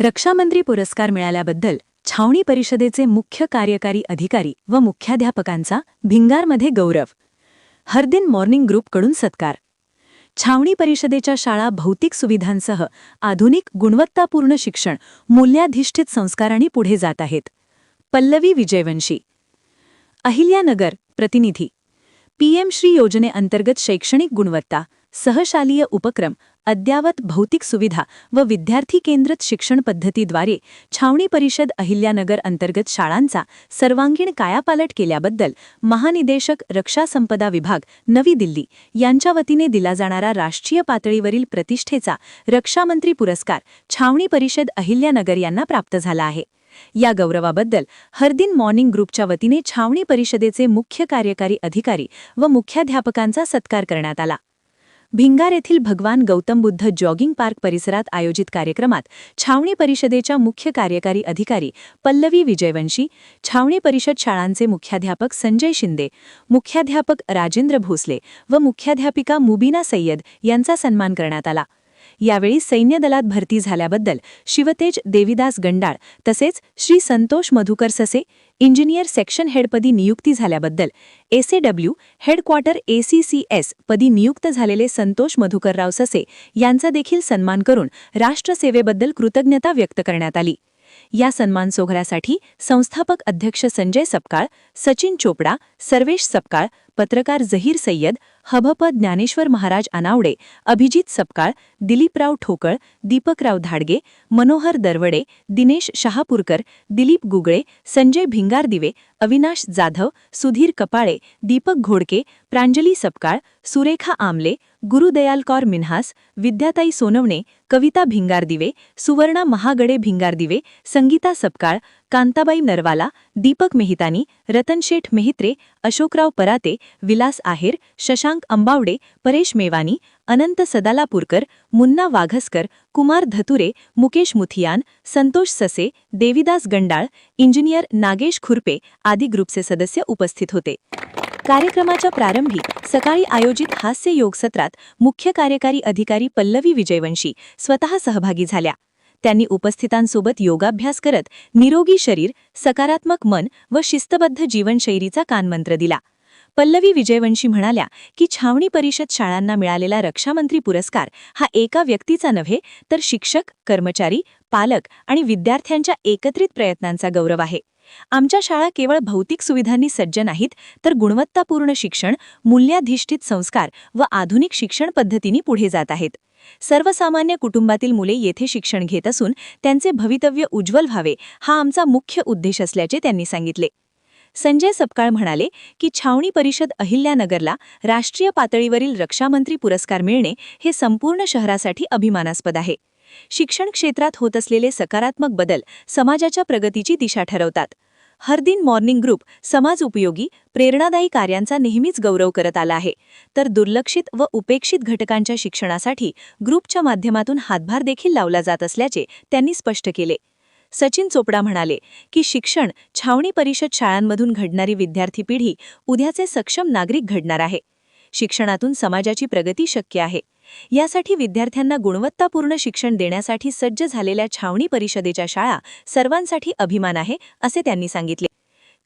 रक्षामंत्री पुरस्कार मिळाल्याबद्दल छावणी परिषदेचे मुख्य कार्यकारी अधिकारी व मुख्याध्यापकांचा भिंगारमध्ये गौरव. हरदिन मॉर्निंग ग्रुपकडून सत्कार. छावणी परिषदेच्या शाळा भौतिक सुविधांसह आधुनिक गुणवत्तापूर्ण शिक्षण मूल्याधिष्ठित संस्कारांनी पुढे जात आहेत. पल्लवी विजयवंशी. अहिल्यानगर प्रतिनिधी. पीएम श्री योजनेअंतर्गत शैक्षणिक गुणवत्ता. सहशालीय उपक्रम अद्यावत भौतिक सुविधा व विद्यार्थी केंद्रित शिक्षण पद्धतीद्वारे छावणी परिषद अहिल्यानगर अंतर्गत शाळांचा सर्वांगीण कायापालट केल्याबद्दल महानिदेशक रक्षा संपदा विभाग नवी दिल्ली यांच्या वतीने दिला जाणारा राष्ट्रीय पातळीवरील प्रतिष्ठेचा रक्षामंत्री पुरस्कार छावणी परिषद अहिल्यानगर यांना प्राप्त झाला आहे. या गौरवाबद्दल हरदिन मॉर्निंग ग्रुपच्या वतीने छावणी परिषदेचे मुख्य कार्यकारी अधिकारी व मुख्याध्यापकांचा सत्कार करण्यात आला. भिंगार येथील भगवान गौतम बुद्ध जॉगिंग पार्क परिसरात आयोजित कार्यक्रमात छावणी परिषदेच्या मुख्य कार्यकारी अधिकारी पल्लवी विजयवंशी छावणी परिषद शाळांचे मुख्याध्यापक संजय शिंदे मुख्याध्यापक राजेंद्र भोसले व मुख्याध्यापिका मुबीना सय्यद यांचा सन्मान करण्यात आला. यावेळी सैन्य दलात भरती झाल्याबद्दल शिवतेज देविदास गंडाळ तसेच श्री संतोष मधुकर ससे इंजिनियर सेक्शन हेडपदी नियुक्ती झाल्याबद्दल एसएडब्ल्यू हेडक्वार्टर एसीसीएस पदी नियुक्त झालेले संतोष मधुकरराव ससे यांचा देखील सन्मान करून राष्ट्रसेवेबद्दल कृतज्ञता व्यक्त करण्यात आली. या सन्मान सोहळ्यासाठी संस्थापक अध्यक्ष संजय सपकाळ सचिन चोपडा सर्वेश सपकाळ पत्रकार जहीर सय्यद हभप ज्ञानेश्वर महाराज अनावडे अभिजित सपकाळ दिलीपराव ठोकळ दीपकराव धाडगे मनोहर दरवडे दिनेश शहापूरकर दिलीप गुगळे संजय भिंगारदिवे अविनाश जाधव सुधीर कपाळे दीपक घोडके प्रांजली सपकाळ सुरेखा आमले गुरुदयाल कौर मिन्हास विद्याताई सोनवणे कविता भिंगारदिवे सुवर्णा महागडे भिंगारदिवे संगीता सपकाळ कांताबाई नरवाला दीपक मेहतानी रतनशेठ मेहित्रे अशोकराव पराते विलास आहेर शशांक अंबावडे परेश मेवानी अनंत सदालापूरकर मुन्ना वाघसकर कुमार धतुरे मुकेश मुथियान संतोष ससे देविदास गंडाळ इंजिनियर नागेश खुरपे आदी ग्रुपचे सदस्य उपस्थित होते. कार्यक्रमाच्या प्रारंभी सकाळी आयोजित हास्य योग सत्रात मुख्य कार्यकारी अधिकारी पल्लवी विजयवंशी स्वतः सहभागी झाल्या. त्यांनी उपस्थितांसोबत योगाभ्यास करत निरोगी शरीर सकारात्मक मन व शिस्तबद्ध जीवनशैलीचा कानमंत्र दिला. पल्लवी विजयवंशी म्हणाल्या की छावणी परिषद शाळांना मिळालेला रक्षामंत्री पुरस्कार हा एका व्यक्तीचा नव्हे तर शिक्षक कर्मचारी पालक आणि विद्यार्थ्यांच्या एकत्रित प्रयत्नांचा गौरव आहे. आमच्या शाळा केवळ भौतिक सुविधांनी सज्ज नाहीत तर गुणवत्तापूर्ण शिक्षण मूल्याधिष्ठित संस्कार व आधुनिक शिक्षण पद्धतींनी पुढे जात आहेत. सर्वसामान्य कुटुंबातील मुले येथे शिक्षण घेत असून त्यांचे भवितव्य उज्ज्वल व्हावे हा आमचा मुख्य उद्देश असल्याचे त्यांनी सांगितले. संजय सपकाळ म्हणाले की छावणी परिषद अहिल्यानगरला राष्ट्रीय पातळीवरील रक्षामंत्री पुरस्कार मिळणे हे संपूर्ण शहरासाठी अभिमानास्पद आहे. शिक्षण क्षेत्रात होत असलेले सकारात्मक बदल समाजाच्या प्रगतीची दिशा ठरवतात. हरदिन मॉर्निंग ग्रुप समाज उपयोगी प्रेरणादायी कार्यांचा नेहमीच गौरव करत आला आहे. तर दुर्लक्षित व उपेक्षित घटकांच्या शिक्षणासाठी ग्रुपच्या माध्यमातून हातभार देखील लावला जात असल्याचे त्यांनी स्पष्ट केले. सचिन चोपडा म्हणाले की शिक्षण छावणी परिषद शाळांमधून घडणारी विद्यार्थी पिढी उद्याचे सक्षम नागरिक घडणार आहे. शिक्षणातून समाजाची प्रगती शक्य आहे. यासाठी विद्यार्थ्यांना गुणवत्तापूर्ण शिक्षण देण्यासाठी सज्ज झालेल्या छावणी परिषदेच्या शाळा सर्वांसाठी अभिमान आहे असे त्यांनी सांगितले.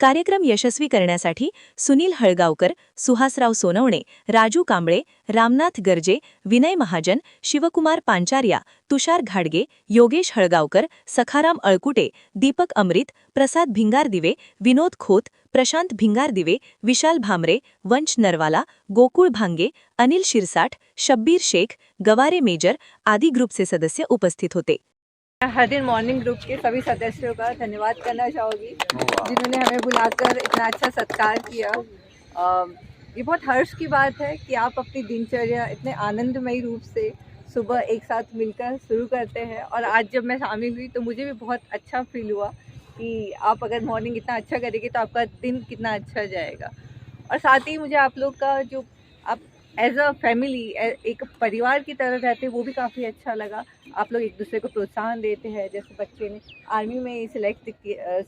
कार्यक्रम यशस्वी करण्यासाठी सुनील हळगावकर सुहासराव सोनवणे राजू कांबळे रामनाथ गर्जे विनय महाजन शिवकुमार पांचार्या तुषार घाडगे योगेश हळगावकर सखाराम अळकुटे दीपक अमृत प्रसाद भिंगारदिवे विनोद खोत प्रशांत भिंगार दिवे विशाल भामरे वंश नरवाला गोकुळ भांगे अनिल शिरसाठ शब्बीर शेख गवारे मेजर आदि ग्रुप से सदस्य उपस्थित होते। हर दिन मॉर्निंग ग्रुप के सभी सदस्यों का धन्यवाद करना चाहूँगी जिन्होंने हमें बुलाकर इतना अच्छा सत्कार किया। ये बहुत हर्ष की बात है कि आप अपनी दिनचर्या इतने आनंदमयी रूप से सुबह एक साथ मिलकर शुरू करते हैं और आज जब मैं शामिल हुई तो मुझे भी बहुत अच्छा फील हुआ। कि आप अगर मॉर्निंग इतना अच्छा करेंगे तो आपका दिन कितना अच्छा जाएगा। और साथ ही मुझे आप लोग का जो आप एज अ फैमिली एक परिवार की तरह रहते वो भी काफ़ी अच्छा लगा। आप लोग एक दूसरे को प्रोत्साहन देते हैं, जैसे बच्चे ने आर्मी में सिलेक्ट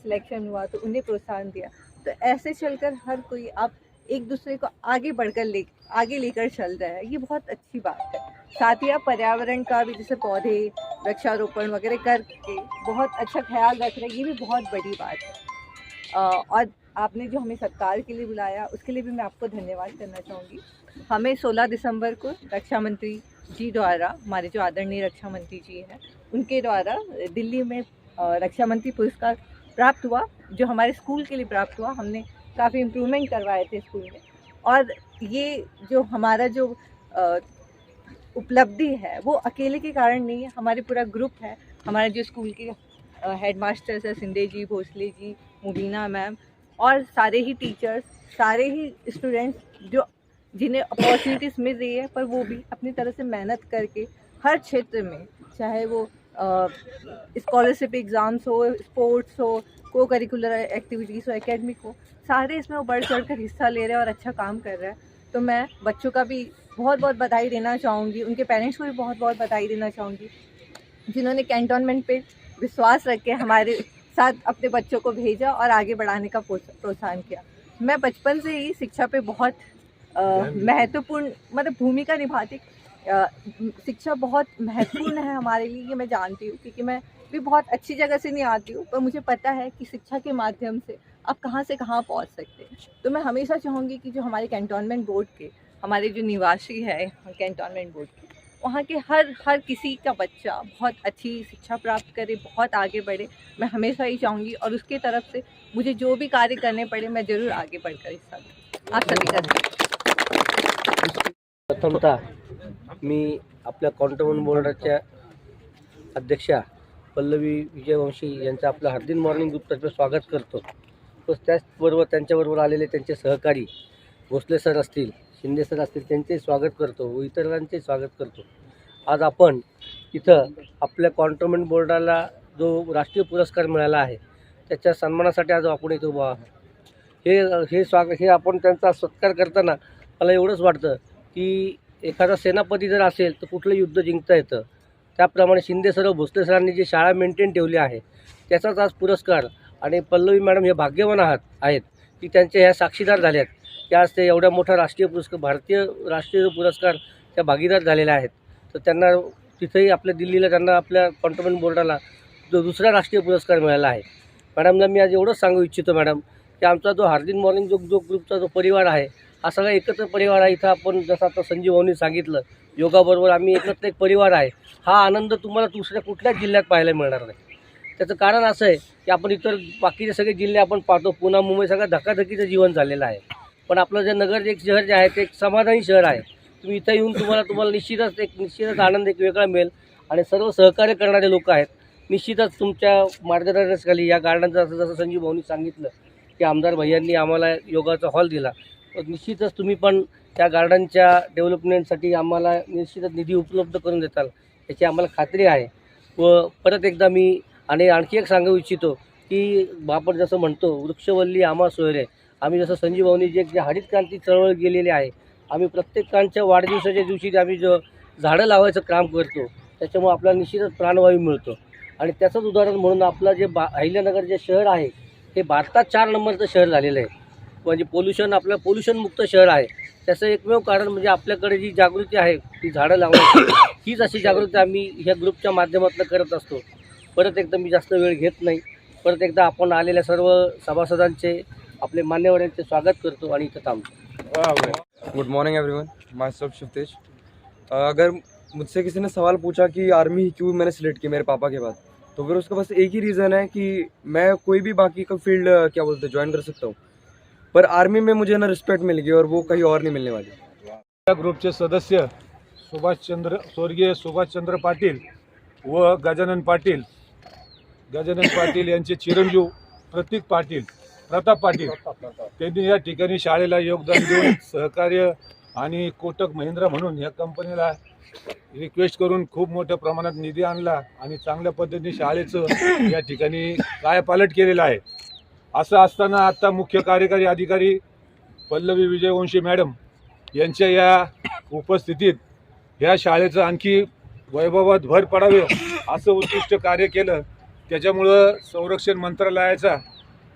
सिलेक्शन हुआ तो उन्हें प्रोत्साहन दिया। तो ऐसे चलकर हर कोई आप एक दूसरे को आगे बढ़कर ले, आगे लेकर चल रहा है। ये बहुत अच्छी बात है। साथ ही आप पर्यावरण का भी, जैसे पौधे, वृक्षारोपण वगैरह करके बहुत अच्छा ख्याल रख रहे हैं, ये भी बहुत बड़ी बात है। और आपने जो हमें सत्कार के लिए बुलाया, उसके लिए भी मैं आपको धन्यवाद करना चाहूँगी। हमें 16 दिसंबर को रक्षा मंत्री जी द्वारा, हमारे जो आदरणीय रक्षा मंत्री जी हैं, उनके द्वारा दिल्ली में रक्षा मंत्री पुरस्कार प्राप्त हुआ, जो हमारे स्कूल के लिए प्राप्त हुआ। हमने काफ़ी इम्प्रूवमेंट करवाए थे स्कूल में। और ये जो हमारा जो उपलब्धि है, वो अकेले के कारण नहीं है, हमारे पूरा ग्रुप है। हमारे जो स्कूल के हेड मास्टर्स है, सिंधे जी, भोसले जी मुबीना मैम और सारे ही टीचर्स सारे ही स्टूडेंट्स जो, जिन्हें अपॉर्चुनिटीज़ मिल रही है, पर वो भी अपनी तरह से मेहनत करके हर क्षेत्र में, चाहे वो स्कॉलरशिप एग्ज़ाम्स हो स्पोर्ट्स हो को करिकुलर एक्टिविटीज़ हो एकेडमिक हो सारे इसमें वो बढ़ चढ़ कर हिस्सा ले रहे हैं और अच्छा काम कर रहे हैं। तो मैं बच्चों का भी बहुत बहुत बधाई देना चाहूँगी उनके पेरेंट्स को भी बहुत बहुत बधाई देना चाहूँगी जिन्होंने कैंटोनमेंट पे विश्वास रख के हमारे साथ अपने बच्चों को भेजा और आगे बढ़ाने का प्रोत्स- प्रोत्साहन किया। मैं बचपन से ही शिक्षा पे बहुत महत्वपूर्ण मतलब भूमिका निभाती शिक्षा बहुत महत्वपूर्ण है हमारे लिए, ये मैं जानती हूँ, क्योंकि मैं भी बहुत अच्छी जगह से नहीं आती हूँ, पर मुझे पता है कि शिक्षा के माध्यम से आप कहाँ से कहाँ पहुँच सकते हैं। तो मैं हमेशा चाहूँगी कि जो हमारे कैंटोनमेंट बोर्ड के, हमारे जो निवासी है कैंटोनमेंट बोर्ड के, वहाँ के हर हर किसी का बच्चा बहुत अच्छी शिक्षा प्राप्त करे, बहुत आगे बढ़े, मैं हमेशा ही चाहूँगी और उसके तरफ़ से मुझे जो भी कार्य करने पड़े, मैं ज़रूर आगे बढ़कर हिस्सा लूँ आप सभी का। प्रथमतः मी आपल्या कॉन्टोमेंट बोर्डाच्या अध्यक्षा पल्लवी विजयवंशी यांचं आपलं हार्दिन मॉर्निंग ग्रुपतर्फे स्वागत करतो. व त्याचबरोबर त्यांच्याबरोबर आलेले त्यांचे सहकारी भोसले सर असतील शिंदे सर असतील त्यांचेही स्वागत करतो व इतरांचेही स्वागत करतो. आज आपण इथं आपल्या कॉन्टोमेंट बोर्डाला जो राष्ट्रीय पुरस्कार मिळाला आहे त्याच्या सन्मानासाठी आज आपण इथं उभा आहोत. हे हे स्वागत हे आपण त्यांचा सत्कार करताना मला एवढंच वाटतं की एखादा सेनापती जर असेल तर कुठलं युद्ध जिंकता येतं? त्याप्रमाणे शिंदे सर भोसले सरांनी जी शाळा मेंटेन ठेवली आहे त्याचाच आज पुरस्कार आणि पल्लवी मॅडम हे भाग्यवान आहात आहेत. की त्यांच्या ह्या साक्षीदार झाले आहेत. आज ते एवढ्या मोठा राष्ट्रीय पुरस्कार भारतीय राष्ट्रीय पुरस्कार त्या भागीदार झालेल्या आहेत. तर त्यांना तिथेही आपल्या दिल्लीला त्यांना आपल्या कॉन्टोमेंट बोर्डाला जो दुसरा राष्ट्रीय पुरस्कार मिळाला आहे. मॅडमला मी आज एवढंच सांगू इच्छितो मॅडम की आमचा जो हार्दिन मॉर्निंग जो जो ग्रुपचा जो परिवार आहे हा सगळा एकत्र परिवार आहे. इथं आपण जसं आता संजीव भाऊनी सांगितलं योगाबरोबर आम्ही एकत्र एक परिवार आहे. हा आनंद तुम्हाला दुसऱ्या कुठल्याच जिल्ह्यात पाहायला मिळणार नाही. त्याचं कारण असं आहे की आपण इतर बाकीचे सगळे जिल्हे आपण पाहतो. पुणे मुंबई सगळं धकाधकीचं जीवन झालेलं आहे. पण आपलं जे नगर एक शहर जे आहे ते एक समाधानी शहर आहे. तुम्ही इथं येऊन तुम्हाला तुम्हाला निश्चितच एक निश्चितच आनंद एक वेगळा मिळेल. आणि सर्व सहकार्य करणारे लोक आहेत. निश्चितच तुमच्या मार्गदर्शनाखाली या गार्डनचं असं जसं संजीव भाऊनी सांगितलं की आमदार भैयांनी आम्हाला योगाचा हॉल दिला. निश्चितच तुम्ही पण त्या गार्डनच्या डेव्हलपमेंटसाठी आम्हाला निश्चितच निधी उपलब्ध करून देताल. याची आम्हाला खात्री आहे. व परत एकदा मी आणि आणखी एक सांगू इच्छितो की आपण जसं म्हणतो वृक्षवल्ली आम्हा सोयरे. आम्ही जसं संजीव भाऊनी जे जे हरित क्रांती चळवळ गेलेली आहे आम्ही प्रत्येकांच्या वाढदिवसाच्या दिवशी आम्ही जो झाडं लावायचं काम करतो त्याच्यामुळे आपल्याला निश्चितच प्राणवायू मिळतो. आणि त्याचंच उदाहरण म्हणून आपलं जे बा अहिल्यानगर जे शहर आहे हे भारतात चार नंबरचं शहर झालेलं आहे. म्हणजे पोल्युशन आपलं पोल्युशनमुक्त शहर आहे. त्याचं एकमेव कारण म्हणजे आपल्याकडे जी जागृती आहे ती झाडं लावण्याची हीच अशी जागृती आम्ही ह्या ग्रुपच्या माध्यमातून करत असतो. परत एकदा मी जास्त वेळ घेत नाही. परत एकदा आपण आलेल्या सर्व सभासदांचे आपले मान्यवरांचे स्वागत करतो आणि इथं थांबतो. Good morning everyone myself Shivtej अगर मुझसे किसी ने सवाल पूछा कि आर्मी क्यों मैंने सिलेक्ट की मेरे पापा के बाद तो फिर उसका बस एक ही रीज़न है कि मैं कोई भी बाकी का फील्ड क्या बोलते ज्वाइन कर सकता हूँ। पर आर्मी में मुझे ना रिस्पेक्ट मिल गई और वो कहीं और नहीं मिलने वाली। या ग्रुपचे सदस्य सुभाषचंद्र स्वर्गीय सुभाषचंद्र पाटील व गजानन पाटील. गजानन पाटील यांचे चिरंजीव प्रतीक पाटील प्रताप पाटील. त्यांनी या ठिकाणी शाळेला योगदान देऊन सहकार्य आणि कोटक महिंद्रा म्हणून या कंपनीला रिक्वेस्ट करून खूप मोठ्या प्रमाणात निधी आणला आणि चांगल्या पद्धतीने शाळेचं या ठिकाणी कायापालट केलेलं आहे. असं असताना आता मुख्य कार्यकारी अधिकारी पल्लवी विजयवंशी मॅडम यांच्या या उपस्थितीत ह्या शाळेचं आणखी वैभवात भर पडावे असं उत्कृष्ट कार्य केलं त्याच्यामुळं संरक्षण मंत्रालयाचा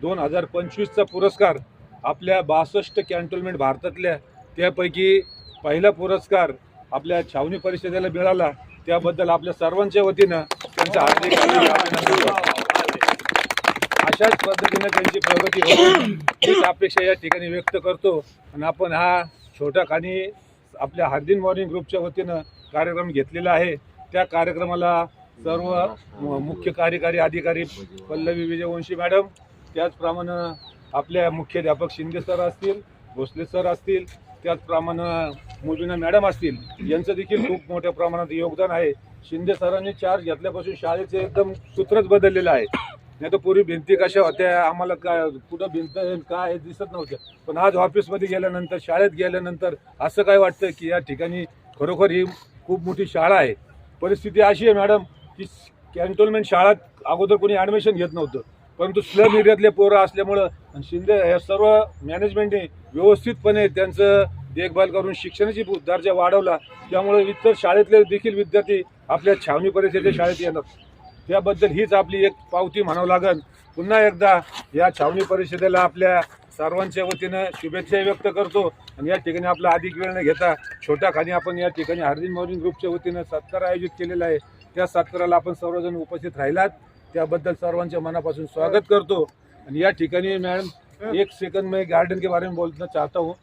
दोन हजार पंचवीसचा पुरस्कार आपल्या बासष्ट कॅन्टोनमेंट भारतातल्या त्यापैकी पहिला पुरस्कार आपल्या छावणी परिषदेला मिळाला त्याबद्दल आपल्या सर्वांच्या वतीनं त्यांचं हार्दिक अभिनंदन करतो. अशाच पद्धतीनं त्यांची प्रगती होईल हीच अपेक्षा या ठिकाणी व्यक्त करतो. आणि आपण हा छोटा खाणी आपल्या हार्दिन मॉर्निंग ग्रुपच्या वतीनं कार्यक्रम घेतलेला आहे. त्या कार्यक्रमाला सर्व मुख्य कार्यकारी अधिकारी पल्लवी विजयवंशी मॅडम त्याचप्रमाणे आपल्या मुख्याध्यापक शिंदे सर असतील भोसले सर असतील त्याचप्रमाणे मुबीना मॅडम असतील यांचं देखील खूप मोठ्या प्रमाणात योगदान आहे. शिंदे सरांनी चार्ज घेतल्यापासून शाळेचे एकदम सूत्रच बदललेलं आहे. नाही तर पूर्वी भिंती कशा होत्या आम्हाला काय कुठं भिंत आहे, काय हे दिसत नव्हतं. पण आज ऑफिसमध्ये गेल्यानंतर शाळेत गेल्यानंतर असं काय वाटतं की या ठिकाणी खरोखर ही खूप मोठी शाळा आहे. परिस्थिती अशी आहे मॅडम की कॅन्टोन्मेंट शाळात अगोदर कोणी ॲडमिशन घेत नव्हतं. परंतु स्लम एरियातले पोरं असल्यामुळं शिंदे या सर्व मॅनेजमेंटने व्यवस्थितपणे त्यांचं देखभाल करून शिक्षणाची दर्जा वाढवला. त्यामुळे इतर शाळेतले देखील विद्यार्थी आपल्या छावणी परिषदेच्या शाळेत येतात त्याबद्दल हीच आपली एक पावती म्हणावं लागेल पुन्हा एकदा या छावणी परिषदेला आपल्या सर्वांच्या वतीनं शुभेच्छा व्यक्त करतो आणि या ठिकाणी आपला अधिक वेळ न घेता छोट्या खाली आपण या ठिकाणी हार्दिन मॉर्निंग ग्रुपच्या वतीनं सत्कार आयोजित केलेला आहे. त्या सत्काराला आपण सर्वजण उपस्थित राहिलात. त्याबद्दल सर्वांच्या मनापासून स्वागत करतो. आणि या ठिकाणी मॅडम एक सेकंद मी गार्डन के बारे में बोलना चाहता हूँ.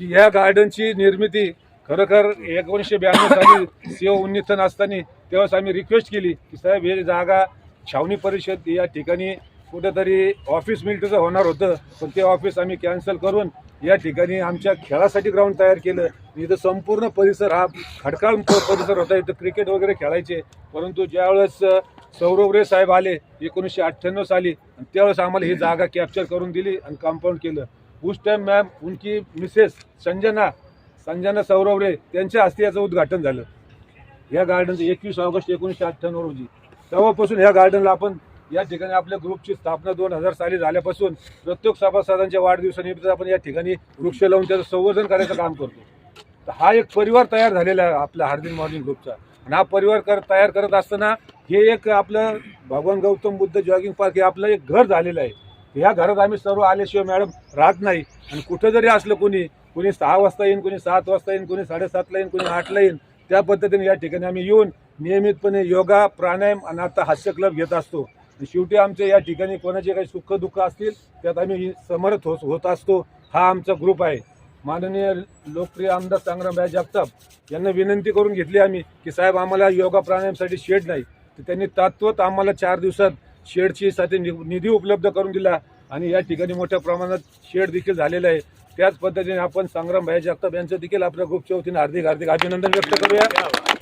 की या गार्डनची निर्मिती खरोखर एकोणीसशे ब्याण्णव साली सीओ उन्नीसन असताना तेव्हाच आम्ही रिक्वेस्ट केली की साहेब हे जागा छावणी परिषद या ठिकाणी कुठेतरी ऑफिस मिलिटरीचं होणार होतं पण ते ऑफिस आम्ही कॅन्सल करून या ठिकाणी आमच्या खेळासाठी ग्राउंड तयार केलं. इथं संपूर्ण परिसर हा खडकाळ परिसर होता. इथं क्रिकेट वगैरे खेळायचे. परंतु ज्यावेळेस सौरवरे सौरव रे साहेब आले एकोणीसशे अठ्ठ्याण्णव साली आणि त्यावेळेस आम्हाला ही जागा कॅप्चर करून दिली आणि कंपाऊंड केलं. उस टाइम मॅम उनकी मिसेस संजना संजना सौरव रे त्यांच्या हस्ते याचं उद्घाटन झालं. या गार्डनचं एकवीस ऑगस्ट एकोणीसशे अठ्ठ्याण्णव रोजी. तेव्हापासून ह्या गार्डनला आपण या ठिकाणी आपल्या ग्रुपची स्थापना दोन हजार साली झाल्यापासून प्रत्येक सभासदांच्या वाढदिवसानिमित्त आपण या ठिकाणी वृक्ष लावून त्याचं संवर्धन करायचं काम करतो. तर हा एक परिवार तयार झालेला आहे आपल्या हार्दिन मॉर्निंग ग्रुपचा आणि हा परिवार कर तयार करत असताना हे एक आपलं भगवान गौतम बुद्ध जॉगिंग पार्क हे आपलं एक घर झालेलं आहे. ह्या घरात आम्ही सर्व आल्याशिवाय मॅडम राहत नाही. आणि कुठं जरी असलं कोणी कोणी सहा वाजता येईन कोणी सात वाजता येईन कोणी साडेसातला येईन कोणी आठला येईन त्या पद्धतीने या ठिकाणी आम्ही येऊन नियमितपणे योगा प्राणायाम आणि आता हास्य क्लब घेत असतो. शेवटी आमच्या या ठिकाणी कोणाचे काही सुख दुःख असतील त्यात आम्ही समर्थ हो होत असतो. हा आमचा ग्रुप आहे. माननीय लोकप्रिय आमदार संग्रामभाई जगताप यांना विनंती करून घेतली आम्ही की साहेब आम्हाला योगा प्राणायामसाठी शेड नाही. तर त्यांनी तात्वत आम्हाला चार दिवसात शेडची साठी नि- निधी उपलब्ध करून दिला. आणि या ठिकाणी मोठ्या प्रमाणात शेड देखील झालेलं आहे. त्याच पद्धतीने आपण संग्रामभाई जगताप यांचं देखील आपल्या ग्रुपच्या वतीने हार्दिक हार्दिक अभिनंदन व्यक्त करूया.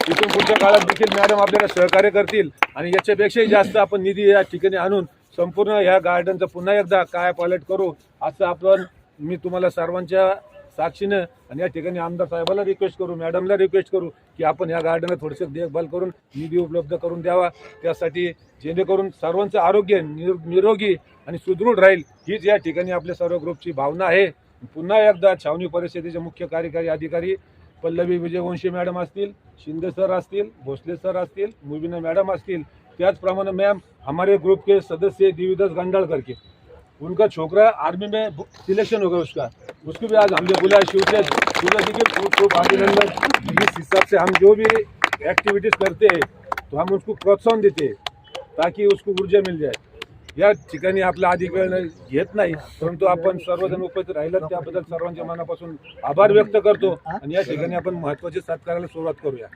इथून पुढच्या काळात देखील मॅडम आपल्याला सहकार्य करतील. आणि याच्यापेक्षाही जास्त आपण निधी या ठिकाणी आणून संपूर्ण ह्या गार्डनचं पुन्हा एकदा काय पालट करू असं आपण मी तुम्हाला सर्वांच्या साक्षीनं आणि या ठिकाणी आमदार साहेबाला रिक्वेस्ट करू मॅडमला रिक्वेस्ट करू की आपण या गार्डनला थोडंसं देखभाल करून निधी उपलब्ध करून द्यावा. त्यासाठी जेणेकरून सर्वांचं आरोग्य निरोगी आणि सुदृढ राहील हीच या ठिकाणी आपल्या सर्व ग्रुपची भावना आहे. पुन्हा एकदा छावणी परिषदेचे मुख्य कार्यकारी अधिकारी पल्लवी विजयवंशी मॅडम असतील शिंदे सर असतील भोसले सर असतील मुबिना मैडम असतील. त्याचप्रमाणे मैम हमारे ग्रुप के सदस्य दिविदास गंडाळकर के. उनका छोकरा आर्मी में सिलेक्शन हो गया उसका. उसको भी आज हमने बुलाया शिवतेज शिवतेज जी के खूब खूब अभिनंदन। इस हिसाब से हम जो भी एक्टिविटीज करते हैं तो हम उसको प्रोत्साहन देते हैं ताकि उसको ऊर्जा मिल जाए। या ठिकाणी आपला अधिक वेळ घेत नाही परंतु आपण सर्वजण उपस्थित राहिलं त्याबद्दल सर्वांच्या मनापासून आभार व्यक्त करतो आणि या ठिकाणी आपण महत्त्वाचे साथ करायला सुरुवात करूया.